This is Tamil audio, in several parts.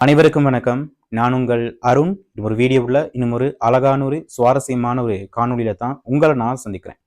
அனைவருக்கும் வணக்கம். நான் உங்கள் அருண். இது ஒரு வீடியோவில் இன்னும் ஒரு அழகான ஒரு சுவாரஸ்யமான ஒரு காணொலியில தான் உங்களை நான் சந்திக்கிறேன்.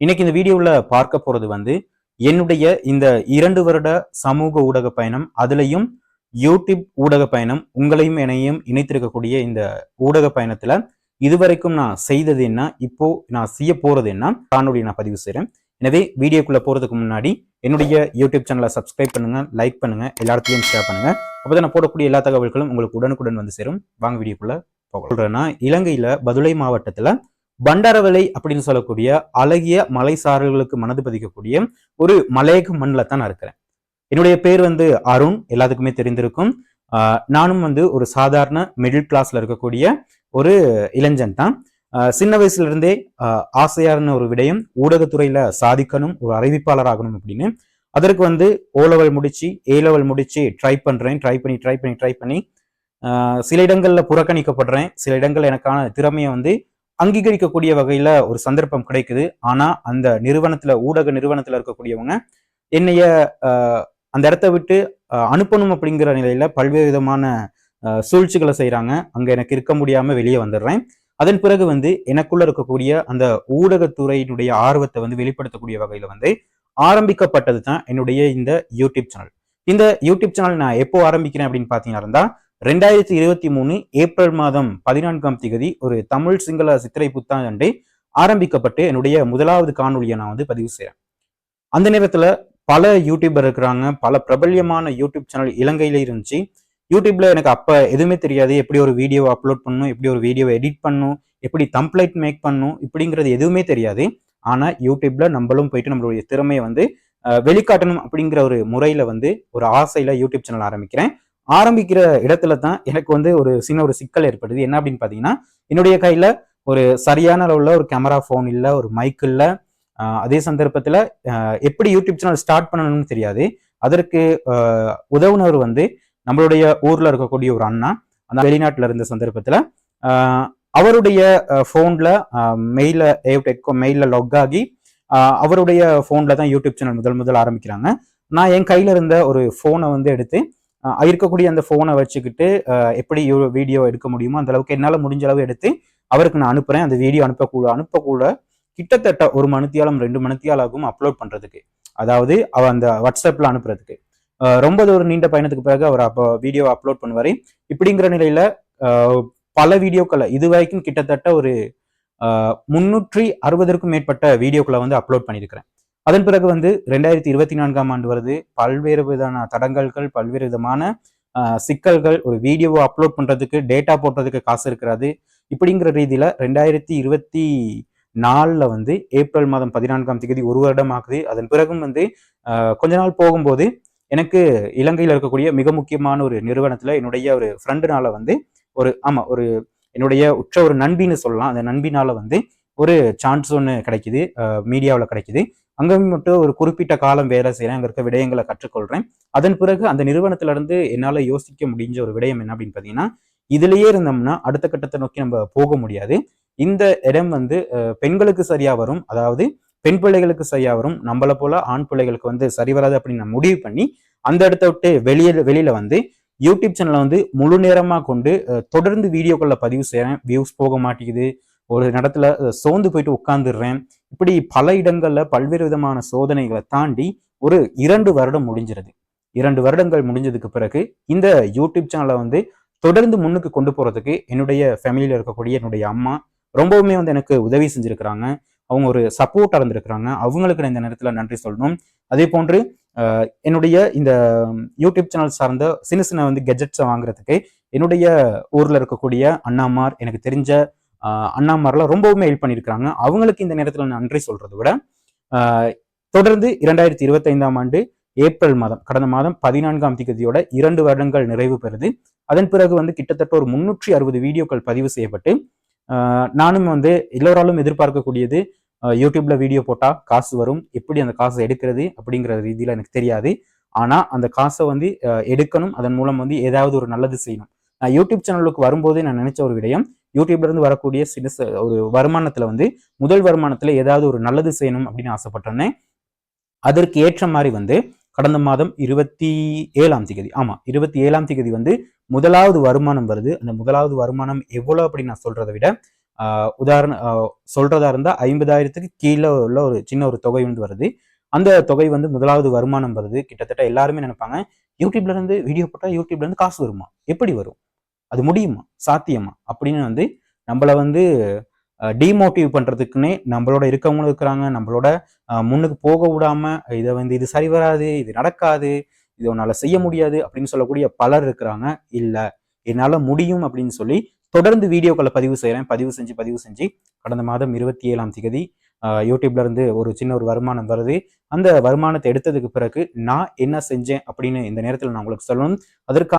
இன்னைக்கு இந்த வீடியோவில் பார்க்க போறது வந்து என்னுடைய இந்த இரண்டு வருட சமூக ஊடக பயணம் அதுலேயும் யூடியூப் ஊடக பயணம் உங்களையும் என்னையும் இணைத்திருக்கக்கூடிய இந்த ஊடக பயணத்தில் இதுவரைக்கும் நான் செய்தது என்ன இப்போ நான் செய்ய போறது என்ன காணொலி நான் பதிவு செய்கிறேன் எனவே வீடியோக்குள்ளே போகிறதுக்கு முன்னாடி என்னுடைய யூடியூப் சேனலை சப்ஸ்கிரைப் பண்ணுங்கள் லைக் பண்ணுங்கள் எல்லா இடத்துலையும் ஷேர் பண்ணுங்க. அப்பதான் நான் போடக்கூடிய எல்லா தகவல்களும் உங்களுக்கு உடனுக்குடன் வந்து சேரும். வாங்க வீடியோக்குள்ளே போகலாம். இலங்கையில் இலங்கையில பதுளை மாவட்டத்தில் பண்டாரவளை அப்படின்னு சொல்லக்கூடிய அழகிய மலை சாரல்களுக்கு மனது பதிக்கக்கூடிய ஒரு மலையக மண்ணில் தான் நான் இருக்கிறேன். என்னுடைய பேர் வந்து அருண் எல்லாத்துக்குமே தெரிந்திருக்கும். நானும் வந்து ஒரு சாதாரண மிடில் கிளாஸ்ல இருக்கக்கூடிய ஒரு இளைஞன் தான். சின்ன வயசுல இருந்தே ஆசையான ஒரு விடயம் ஊடகத்துறையில சாதிக்கணும் ஒரு அறிவிப்பாளர் ஆகணும் அப்படின்னு. அதற்கு வந்து ஓ லெவல் முடிச்சு ஏ லெவல் முடிச்சு ட்ரை பண்றேன் ட்ரை பண்ணி ட்ரை பண்ணி ட்ரை பண்ணி சில இடங்கள்ல புறக்கணிக்கப்படுறேன். சில இடங்களில் எனக்கான திறமையை வந்து அங்கீகரிக்கக்கூடிய வகையில ஒரு சந்தர்ப்பம் கிடைக்குது. ஆனா அந்த நிறுவனத்துல ஊடக நிறுவனத்துல இருக்கக்கூடியவங்க என்னைய அந்த இடத்த விட்டு அனுப்பணும் அப்படிங்கிற நிலையில பல்வேறு விதமான சூழ்ச்சிகளை செய்கிறாங்க அங்க எனக்கு இருக்க முடியாம வெளியே வந்துடுறேன். அதன் பிறகு வந்து எனக்குள்ள இருக்கக்கூடிய அந்த ஊடகத்துறையினுடைய ஆர்வத்தை வந்து வெளிப்படுத்தக்கூடிய வகையில வந்து ஆரம்பிக்கப்பட்டது தான் என்னுடைய இந்த யூடியூப் சேனல். இந்த யூடியூப் சேனல் நான் எப்போ ஆரம்பிக்கிறேன் அப்படின்னு பார்த்தீங்கன்னா ரெண்டாயிரத்தி இருபத்தி மூணு ஏப்ரல் மாதம் பதினான்காம் திகதி ஒரு தமிழ் சிங்கள சித்திரை புத்தாண்டு ஆரம்பிக்கப்பட்டு என்னுடைய முதலாவது காணொலியை நான் வந்து பதிவு செய்யறேன் அந்த நேரத்துல பல யூடியூபர் இருக்கிறாங்க பல பிரபல்யமான யூடியூப் சேனல் இலங்கையில இருந்துச்சு. யூடியூப்ல எனக்கு அப்போ எதுவுமே தெரியாது. எப்படி ஒரு வீடியோ அப்லோட் பண்ணணும் எப்படி ஒரு வீடியோ எடிட் பண்ணணும் எப்படி தம்ப்ளைட் மேக் பண்ணணும் இப்படிங்கிறது எதுவுமே தெரியாது. ஆனால் யூடியூப்ல நம்மளும் போயிட்டு நம்மளுடைய திறமையை வந்து வெளிக்காட்டணும் அப்படிங்கிற ஒரு முறையில வந்து ஒரு ஆசையில யூடியூப் சேனல் ஆரம்பிக்கிறேன். ஆரம்பிக்கிற இடத்துல தான் எனக்கு வந்து ஒரு சின்ன ஒரு சிக்கல் ஏற்படுது. என்ன அப்படின்னு பார்த்தீங்கன்னா என்னுடைய கையில ஒரு சரியான அளவுல ஒரு கேமரா ஃபோன் இல்லை ஒரு மைக் இல்லை. அதே சந்தர்ப்பத்தில் எப்படி யூடியூப் சேனல் ஸ்டார்ட் பண்ணணும்னு தெரியாது. அதற்கு உதவுனவர் வந்து நம்மளுடைய ஊர்ல இருக்கக்கூடிய ஒரு அண்ணா அந்த வெளிநாட்டுல இருந்த சந்தர்ப்பத்துல அவருடைய ஃபோன்ல மெயில ஏவ்டெக்கோ மெயில லாக் ஆகி அவருடைய ஃபோன்ல தான் யூடியூப் சேனல் முதல் முதல் ஆரம்பிக்கிறாங்க. நான் என் கையில இருந்த ஒரு ஃபோனை வந்து எடுத்து இருக்கக்கூடிய அந்த ஃபோனை வச்சுக்கிட்டு எப்படி வீடியோ எடுக்க முடியுமோ அந்த அளவுக்கு என்னால் முடிஞ்ச அளவு எடுத்து அவருக்கு நான் அனுப்புறேன். அந்த வீடியோ அனுப்பக்கூட அனுப்பக்கூட கிட்டத்தட்ட ஒரு மணித்தியாலம் ரெண்டு மணித்தியால் ஆகும் அப்லோட் பண்றதுக்கு. அதாவது அவ அந்த வாட்ஸ்அப்ல அனுப்புறதுக்கு. ரொம்ப ஒரு நீண்ட பயணத்துக்கு பிறகு அவர் அப்போ வீடியோ அப்லோட் பண்ணுவார். இப்படிங்கிற நிலையில பல வீடியோக்களை இது வரைக்கும் கிட்டத்தட்ட ஒரு முன்னூற்றி அறுபதற்கும் மேற்பட்ட வீடியோக்களை வந்து அப்லோட் பண்ணியிருக்கிறேன். அதன் பிறகு வந்து ரெண்டாயிரத்தி இருபத்தி நான்காம் ஆண்டு வருது. பல்வேறு விதமான தடங்கல்கள் பல்வேறு விதமான சிக்கல்கள் ஒரு வீடியோவை அப்லோட் பண்ணுறதுக்கு டேட்டா போடுறதுக்கு காசு இருக்கிறது. இப்படிங்கிற ரீதியில் ரெண்டாயிரத்தி இருபத்தி நாலில் வந்து ஏப்ரல் மாதம் பதினான்காம் தேதி ஒரு வருடம் ஆகுது. அதன் பிறகும் வந்து கொஞ்ச நாள் போகும்போது எனக்கு இலங்கையில் இருக்கக்கூடிய மிக முக்கியமான ஒரு நிறுவனத்தில் என்னுடைய ஒரு ஃப்ரெண்டுனால வந்து ஒரு ஆமாம் ஒரு என்னுடைய உற்ற ஒரு நண்பின்னு சொல்லலாம். அந்த நண்பினால வந்து ஒரு சான்ஸ் ஒன்று கிடைக்குது. மீடியாவில் கிடைக்குது. அங்கே மட்டும் ஒரு குறிப்பிட்ட காலம் வேலை செய்கிறேன் அங்கே இருக்க விடயங்களை கற்றுக்கொள்கிறேன் அதன் பிறகு அந்த நிறுவனத்திலிருந்து என்னால் யோசிக்க முடிஞ்ச ஒரு விடயம் என்ன அப்படின்னு பார்த்தீங்கன்னா இதுலேயே இருந்தோம்னா அடுத்த கட்டத்தை நோக்கி நம்ம போக முடியாது. இந்த இடம் வந்து பெண்களுக்கு சரியாக வரும். அதாவது பெண் பிள்ளைகளுக்கு சரியா வரும். நம்மளை போல ஆண் பிள்ளைகளுக்கு வந்து சரி வராது அப்படின்னு நான் முடிவு பண்ணி அந்த இடத்த விட்டு வெளியே வெளியில வந்து யூடியூப் சேனலை வந்து முழு நேரமாக கொண்டு தொடர்ந்து வீடியோக்களில் பதிவு செய்கிறேன் வியூஸ் போக மாட்டேங்குது. ஒரு இடத்துல சோர்ந்து போயிட்டு உட்காந்துடுறேன் இப்படி பல இடங்களில் பல்வேறு விதமான சோதனைகளை தாண்டி ஒரு இரண்டு வருடம் முடிஞ்சிருது. இரண்டு வருடங்கள் முடிஞ்சதுக்கு பிறகு இந்த யூடியூப் சேனலை வந்து தொடர்ந்து முன்னுக்கு கொண்டு போகிறதுக்கு என்னுடைய ஃபேமிலியில் இருக்கக்கூடிய என்னுடைய அம்மா ரொம்பவுமே வந்து எனக்கு உதவி செஞ்சுருக்கிறாங்க. அவங்க ஒரு சப்போர்ட் இருந்திருக்கிறாங்க அவங்களுக்கு நான் இந்த நேரத்தில் நன்றி சொல்லணும். அதே போன்று என்னுடைய இந்த யூடியூப் சேனல் சார்ந்த சின்ன சின்ன வந்து கெஜெட்ஸை வாங்குறதுக்கு என்னுடைய ஊரில் இருக்கக்கூடிய அண்ணாமார் எனக்கு தெரிஞ்ச அண்ணாமார்லாம் ரொம்பவுமே ஹெல்ப் பண்ணியிருக்கிறாங்க. அவங்களுக்கு இந்த நேரத்தில் நன்றி சொல்றதை விட தொடர்ந்து இரண்டாயிரத்தி இருபத்தைந்தாம் ஆண்டு ஏப்ரல் மாதம் கடந்த மாதம் பதினான்காம் தேதியோட இரண்டு வருடங்கள் நிறைவு பெறுது. அதன் பிறகு வந்து கிட்டத்தட்ட ஒரு முன்னூற்றி அறுபது வீடியோக்கள் பதிவு செய்யப்பட்டு நானும் வந்து எல்லோராலும் எதிர்பார்க்கக்கூடியது யூடியூப்ல வீடியோ போட்டா காசு வரும். எப்படி அந்த காசை எடுக்கிறது அப்படிங்கிற ரீதியில எனக்கு தெரியாது. ஆனா அந்த காசை வந்து எடுக்கணும். அதன் மூலம் வந்து ஏதாவது ஒரு நல்லது செய்யணும். நான் யூடியூப் சேனலுக்கு வரும்போதே நான் நினைச்ச ஒரு விடயம் யூடியூப்ல இருந்து வரக்கூடிய சின்ன ஒரு வருமானத்துல வந்து முதல் வருமானத்துல ஏதாவது ஒரு நல்லது செய்யணும் அப்படின்னு ஆசைப்பட்டிருந்தேன். அதற்கு ஏற்ற மாதிரி வந்து கடந்த மாதம் இருபத்தி ஏழாம் தேதி ஆமா இருபத்தி ஏழாம் தேதி வந்து முதலாவது வருமானம் வருது. அந்த முதலாவது வருமானம் எவ்வளோ அப்படின்னு நான் சொல்றதை விட உதாரண ஆஹ் சொல்றதா ஐம்பதாயிரத்துக்கு கீழே உள்ள ஒரு சின்ன ஒரு தொகை வந்து வருது. அந்த தொகை வந்து முதலாவது வருமானம் வருது. கிட்டத்தட்ட எல்லாருமே நினைப்பாங்க யூடியூப்ல இருந்து வீடியோ போட்டால் யூடியூப்ல இருந்து காசு வருமா? எப்படி வரும்? அது முடியுமா? சாத்தியமா? அப்படின்னு வந்து நம்மளை வந்து டிமோட்டிவ் பண்ணுறதுக்குன்னே நம்மளோட இருக்கவங்களும் இருக்கிறாங்க. நம்மளோட முன்னுக்கு போக விடாம இதை வந்து இது சரி வராது இது நடக்காது. இது உன்னால் செய்ய முடியாது அப்படின்னு சொல்லக்கூடிய பலர் இருக்கிறாங்க. இல்லை என்னால் முடியும் அப்படின்னு சொல்லி தொடர்ந்து வீடியோக்களை பதிவு செய்கிறேன் பதிவு செஞ்சு பதிவு செஞ்சு கடந்த மாதம் இருபத்தி ஏழாம் தேதி யூடியூப்ல இருந்து ஒரு சின்ன ஒரு வருமானம் வருது. அந்த வருமானத்தை எடுத்ததுக்கு பிறகு நான் என்ன செஞ்சேன் அப்படின்னு இந்த நேரத்தில் நான் உங்களுக்கு சொல்லணும். அதற்காக